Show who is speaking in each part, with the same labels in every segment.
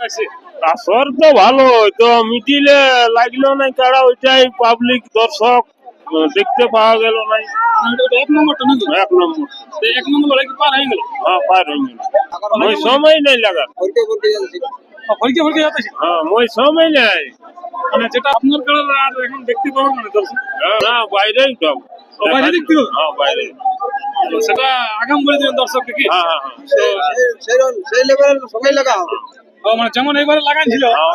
Speaker 1: আসর তো ভালো তো মিডিলে লাগল না কারা ওইটাই পাবলিক দর্শক দেখতে পাওয়া গেল নাই
Speaker 2: মানে এক নম্বরটা নাকি
Speaker 1: এক নম্বর
Speaker 2: এক নম্বর লড়াই পার হয়ে গেল
Speaker 1: হ্যাঁ পার হয়ে গেল ওই সময় নাই লাগা
Speaker 2: ফলকে ফলকে
Speaker 1: হ্যাঁ ওই সময় নাই
Speaker 2: মানে যেটা আপনার আর এখন দেখতে পাবো মানে দর্শক
Speaker 1: না বাইরেই
Speaker 2: বাইরে দেখতে?
Speaker 1: হ্যাঁ বাইরে
Speaker 2: সেটা আগাম বলে দিবেন দর্শককে কি
Speaker 1: হ্যাঁ হ্যাঁ হ্যাঁ
Speaker 3: সেই লেভেলের সময় লাগা হবে
Speaker 2: ও মানে যেমন এবারে লাগান ছিল।
Speaker 1: হ্যাঁ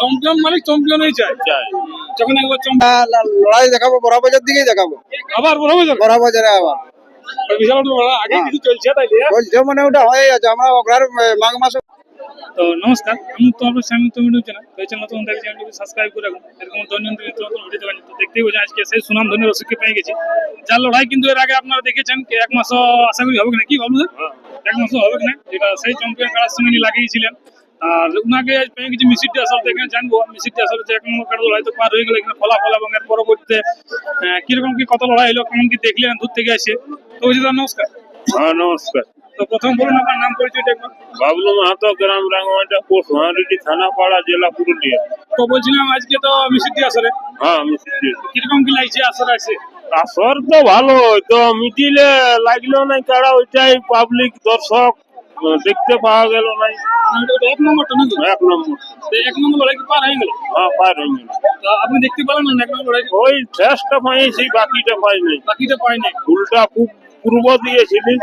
Speaker 2: চ্যাম্পিয়ন মালিক চ্যাম্পিয়নই চাই।
Speaker 1: চাই।
Speaker 2: যখন একবার
Speaker 3: লড়াই দেখাবো বড় বাজার দিকেই দেখাবো।
Speaker 2: আবার বড় বাজার
Speaker 3: বড় বাজারে আবার
Speaker 2: বিশাল আগে কিছু চলছে তাই
Speaker 3: চলছে মানে ওটা হয়ে আছে আমরা ওখানে মাঘ মাসে
Speaker 2: তো নমস্কার আমি তো আপনার স্বামী তো ভিডিও চ্যানেল তো এই চ্যানেল নতুন দেখে চ্যানেলটিকে সাবস্ক্রাইব করে রাখুন। এরকম দৈনন্দিন নিত্য নতুন ভিডিও দেখান তো দেখতেই বোঝা আজকে সেই সুনাম ধন্য রসিককে পেয়ে গেছি। যার লড়াই কিন্তু এর আগে আপনারা দেখেছেন কি এক মাসও আশা করি হবে না কি ভাবলো
Speaker 1: হ্যাঁ।
Speaker 2: এক মাসও হবে না যেটা সেই চ্যাম্পিয়ন কারার সঙ্গে লাগিয়েছিলেন। আর উনাকে আজ পেয়ে গেছি মিসিরটি আসলে এখানে জানব মিসিরটি আসলে যে এক নম্বর কাটা লড়াই তো পার হয়ে গেল এখানে ফলাফল এবং এর পরবর্তীতে কীরকম কি কত লড়াই হলো কেমন কি দেখলেন দূর থেকে এসে তো নমস্কার।
Speaker 1: হ্যাঁ নমস্কার।
Speaker 2: তো প্রথম বলুন আপনার নাম পরিচয়টা একবার।
Speaker 1: বাবলু মাহাতো গ্রাম রাঙ্গামাটা পোস্ট মহারেডি থানা পাড়া জেলা পুরুলিয়া।
Speaker 2: তো বলছিলাম আজকে তো মিসিরটি আসলে
Speaker 1: হ্যাঁ আমি
Speaker 2: কীরকম কি লাগছে আসলে আছে
Speaker 1: আসর তো ভালো তো মিডিলে লাগল না কারা ওইটাই পাবলিক দর্শক দেখতে পাওয়া গেল নাই।
Speaker 2: এক নম্বরটা নাকি?
Speaker 1: এক নম্বর।
Speaker 2: এক নম্বর লড়াই কি পার হয়ে গেল?
Speaker 1: হ্যাঁ পার হয়ে গেল।
Speaker 2: আপনি দেখতে পেলেন না এক নম্বর লড়াই?
Speaker 1: ওই শেষটা পাইছি বাকিটা পাই নাই।
Speaker 2: বাকিটা পাই নাই।
Speaker 1: উল্টা পূব- পূর্ব দিয়েছিলি?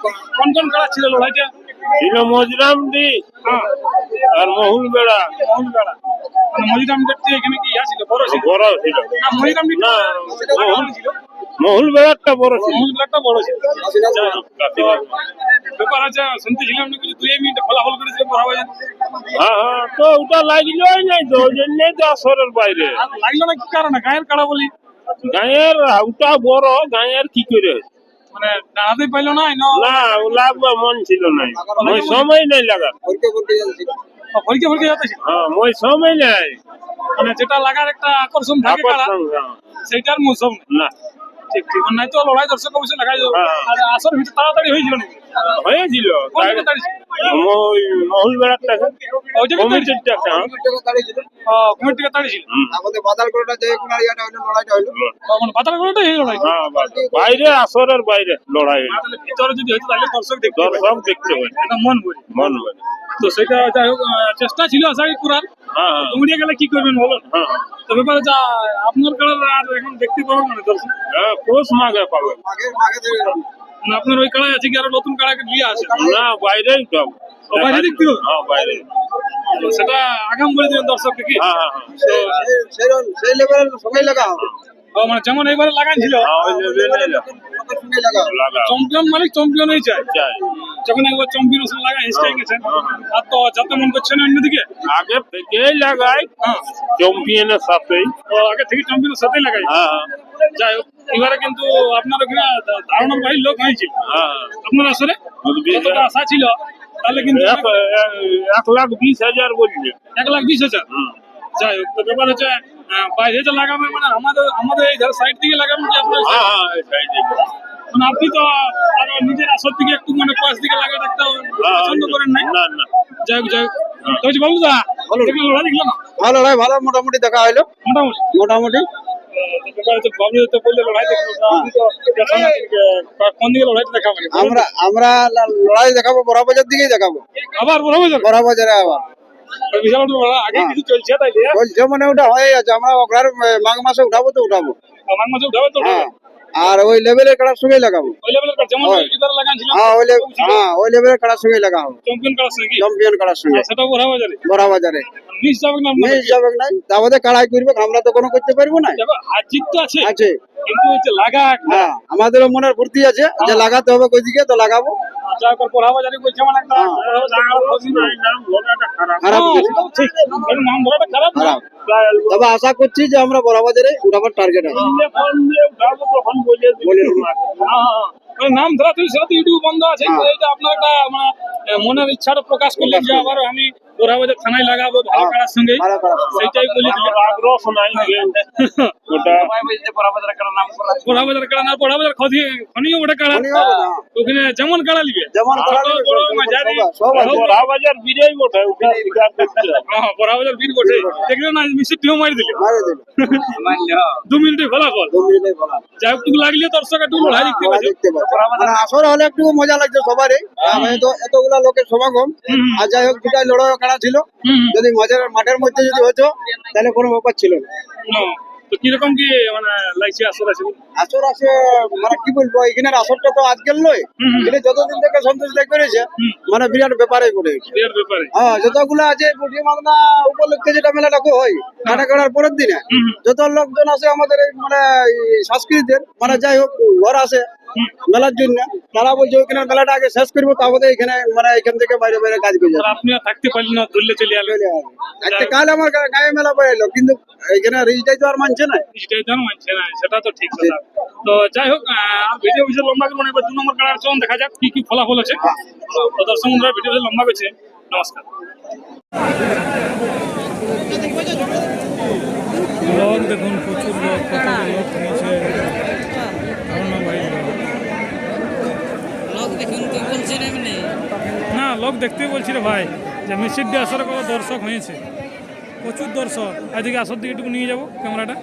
Speaker 2: কোন- কোন খেলা ছিল লড়াইটা?
Speaker 1: ছিল মজরাম দি
Speaker 2: হ্যাঁ।
Speaker 1: আর মহুল বেড়া।
Speaker 2: মোহন বেড়া। মানে মজিরাম দেখতে এখানে কি ছিল? বড় ছিল?
Speaker 1: বড় ছিল।
Speaker 2: না মজিরাম
Speaker 1: না
Speaker 2: মহুল ছিল?
Speaker 1: মহুল বেড়াটা বড় ছিল।
Speaker 2: মহুল বেড়াটা বড় ছিল।
Speaker 1: যাই হোক, কাকিমা।
Speaker 2: ব্যাপার আছে শুনতেছিলাম নাকি যে দুই মিনিট ফলাফল করেছিল পড়া বাজার
Speaker 1: হ্যাঁ হ্যাঁ তো ওটা লাগলোই নাই তো ওই জন্যই তো আসরের বাইরে।
Speaker 2: লাগল না কি কারণে? গায়ের কাড়া বলি?
Speaker 1: গাঁয়ের ওটা বড় গাঁয়ের কি করে?
Speaker 2: মানে দাঁড়াতে পাইলো না না
Speaker 1: না মন ছিল নাই। ওই সময় নাই লাগা। হ্যাঁ সময়
Speaker 2: মানে যেটা লাগার একটা আকর্ষণ থাকে
Speaker 1: হ্যাঁ।
Speaker 2: সেইটার মৌসুম
Speaker 1: না।
Speaker 2: ঠিক ঠিক নাই তো লড়াই দর্শক অবশ্যই লাগাই যাবে। আর আসর ভিতরে তাড়াতাড়ি হয়েছিল নাকি?
Speaker 1: হয়েছিল? ওই মহুল কমিটির টাকা হ্যাঁ।
Speaker 3: টাকা দাঁড়িয়েছিল।
Speaker 2: ও, কমিটির থেকে দাঁড়িয়েছিল।
Speaker 1: হুম।
Speaker 3: আমাদের বাদাল করাটা যে কোনো ইয়াটা হইল লড়াইটা হইল।
Speaker 2: মানে পাতাল করাটা এই লড়াই।
Speaker 1: হ্যাঁ বাইরে আসরের বাইরে লড়াই হলো।
Speaker 2: ভিতরে যদি হইতো তাহলে দর্শক দেখতে পাবে
Speaker 1: দর্শক দেখতে হয়
Speaker 2: এটা মন বলি
Speaker 1: মন বলে
Speaker 2: তো সেটা যাই হোক চেষ্টা ছিল আশা করার।
Speaker 1: হ্যাঁ হ্যাঁ,
Speaker 2: গেলে কি করবেন বলুন?
Speaker 1: হ্যাঁ হ্যাঁ।
Speaker 2: তো ব্যাপারে যা আপনার কালার আর এখন দেখতে পাবেন মানে দর্শক।
Speaker 1: হ্যাঁ পোষ মাগে পাবে।
Speaker 2: আপনার ওই কাড়াই আছে কি? আরও নতুন কাড়াকে দিয়ে আছে
Speaker 1: না বাইরেই সব।
Speaker 2: বাইরে দেখতে
Speaker 1: হ্যাঁ বাইরে
Speaker 2: সেটা আগাম বলে দিবেন দর্শককে কি?
Speaker 1: হ্যাঁ হ্যাঁ হ্যাঁ।
Speaker 3: সেই- লেভেলের সবাই লাগা
Speaker 2: মানে যেমন এবারে লাগান ছিল
Speaker 1: হ্যাঁ।
Speaker 2: চ্যাম্পিয়ন মালিক চ্যাম্পিয়নই চাই যখন একবার চ্যাম্পিয়ন লাগা হেসে গেছেন আর তো যাতে মন করছেন অন্যদিকে।
Speaker 1: আগে থেকেই লাগাই
Speaker 2: হ্যাঁ।
Speaker 1: চ্যাম্পিয়নের সাথেই।
Speaker 2: আগে থেকে চ্যাম্পিয়নের সাথেই লাগাই।
Speaker 1: হ্যাঁ হ্যাঁ।
Speaker 2: যাই হোক এবারে কিন্তু আপনার ওখানে ধারণার বাড়ির লোক হয়েছিল
Speaker 1: হ্যাঁ হ্যাঁ।
Speaker 2: আপনার আসলে কতটা আশা ছিল? তাহলে কিন্তু
Speaker 1: এক লাখ বিশ হাজার বলছে।
Speaker 2: এক লাখ বিশ হাজার? যাই হোক তো ব্যাপার হচ্ছে বাইরে যে লাগাবে মানে আমাদের আমাদের এই সাইড থেকে লাগাবেন কি আপনার
Speaker 1: হ্যাঁ হ্যাঁ।
Speaker 2: মানে আপনি তো আরও নিজের আসর দিকে একটু মানে পাশ দিকে একটা
Speaker 1: হ্যাঁ,
Speaker 2: পছন্দ করেন নাই?
Speaker 1: না না।
Speaker 2: যাই হোক যাই হোক। তো বাবু দা দেখলাম লড়াই দেখলাম
Speaker 3: ভালো লড়াই ভালো মোটামুটি দেখা হইল।
Speaker 2: মোটামুটি?
Speaker 3: মোটামুটি। আমরা আমরা লড়াই দেখাবো বড় বাজার দিকেই দেখাবো।
Speaker 2: আবার হয়ে
Speaker 3: আবার।
Speaker 2: কিছু চলছে
Speaker 3: মানে ওটা হয়ে আছে আমরা মাঘ মাসে উঠাবো তো উঠাবো।
Speaker 2: আমার মাঝে উঠাবে তো
Speaker 3: হ্যাঁ। আর ওই লেভেলের কাটার সঙ্গেই লাগাবো।
Speaker 2: ওই লেভেলের কাজ যেমন
Speaker 3: হয়। হ্যাঁ ওই লে- হ্যাঁ ওই লেভেলের কাটার সঙ্গেই লাগাবো।
Speaker 2: চ্যাম্পিয়ন
Speaker 3: কাটার সঙ্গে
Speaker 2: সেটা বড় হয়ে
Speaker 3: বড় বাজারে।
Speaker 2: মিস যাবে না আপনাদের?
Speaker 3: মিস যাবে নাই তারপরে কাড়াই করবে আমরা তো কোনো করতে পারব না।
Speaker 2: তো আছে।
Speaker 3: আছে।
Speaker 2: কিন্তু হচ্ছে লাগা
Speaker 3: হ্যাঁ আমাদেরও মনের ফুর্তি আছে যে লাগাতে হবে কই দিকে তো লাগাবো।
Speaker 2: মানে
Speaker 3: হ্যাঁ।
Speaker 2: হ্যাঁ,
Speaker 3: তবে আশা করছি যে আমরা বড় বাজারে উঠাবার টার্গেট আছে।
Speaker 2: হ্যাঁ, হ্যাঁ। ওই নাম ধরা তুই সেটা তো ইউটিউব বন্ধ আছে
Speaker 3: হ্যাঁ।
Speaker 2: তো আপনার একটা মানে, মনের ইচ্ছাটা প্রকাশ করলেন যে আবার আমি ওরা বাজার থানায় লাগাবো ভালো
Speaker 3: হ্যাঁ।
Speaker 2: সঙ্গে।
Speaker 3: ভালো কাড়ার সঙ্গে।
Speaker 2: সেইটাই বলি
Speaker 1: আগ্রহ শোনাই ওটা
Speaker 2: পড়া বাজার কাড়া না পড়া বাজার খদি খনিও ওটা কাড়া।
Speaker 3: না।
Speaker 2: ওখানে যেমন কাড়া লিবে
Speaker 3: যেমন।
Speaker 2: বড়া
Speaker 1: বাজার বিজয় বটে ওটা স্বীকার করতে
Speaker 2: হ্যাঁ পড়া বাজার বীর বটে। দেখলে না মিষ্টি টিও মারি দিলে।
Speaker 3: মারে দিল।
Speaker 2: দু মিনিটে
Speaker 3: দু মিনিটেই বলা
Speaker 2: যাই হোক টুকু লাগলে দর্শক একটু লড়াই দেখতে পাচ্ছে
Speaker 3: মানে আসর হলে একটু মজা লাগছে সবারই। আমি তো এতগুলা লোকের সমাগম। আর যাই হোক দুটাই লড়াই কাড়া ছিল। যদি মাঝের মাঠের মধ্যে যদি হতো তাহলে কোনো ব্যাপার ছিল না।
Speaker 2: তো কীরকম কি মানে লাগছে আসর আছে?
Speaker 3: আসর আছে মানে কি বলব এখানের আসরটা তো আজকের নয়। এটা যতদিন থেকে সন্তোষ দেখ করেছে মানে বিরাট ব্যাপারে
Speaker 2: ব্যাপারে।
Speaker 3: হ্যাঁ যতগুলো আছে উপলক্ষে যেটা মেলাটা হয় কাটা কাটার পরের দিনে। যত লোকজন আছে আমাদের এই মানে সংস্কৃতির মানে যাই হোক ঘর আছে মেলার জন্য। তারা বলছে ওইখানে মেলাটা আগে শেষ করব তারপরে এখানে মানে এখান থেকে বাইরে বাইরে কাজ করে
Speaker 2: আর আপনি থাকতে পারলেন না ধরলে চলে
Speaker 3: আসবে। আজকে কাল আমার গায়ে মেলা বেরোলো কিন্তু এখানে রিজটাই তো আর মানছে না।
Speaker 2: জানো মানছে না সেটা তো ঠিক কথা। তো যাই হোক আহ, ভিডিও বিষয় লম্বা করব না এবার দু নম্বর কাড়ার চলুন দেখা যাক কি কি ফলাফল আছে তো দর্শক বন্ধুরা ভিডিও লম্বা করছে। নমস্কার।
Speaker 4: লোক দেখুন প্রচুর লোক কত লোক হয়েছে
Speaker 5: লোক
Speaker 4: দেখতে বলছি রে ভাই, যে মিছিলটি আসার কত দর্শক হয়েছে। প্রচুর দর্শক। এদিকে আসার দিকে একটু নিয়ে যাব ক্যামেরাটা।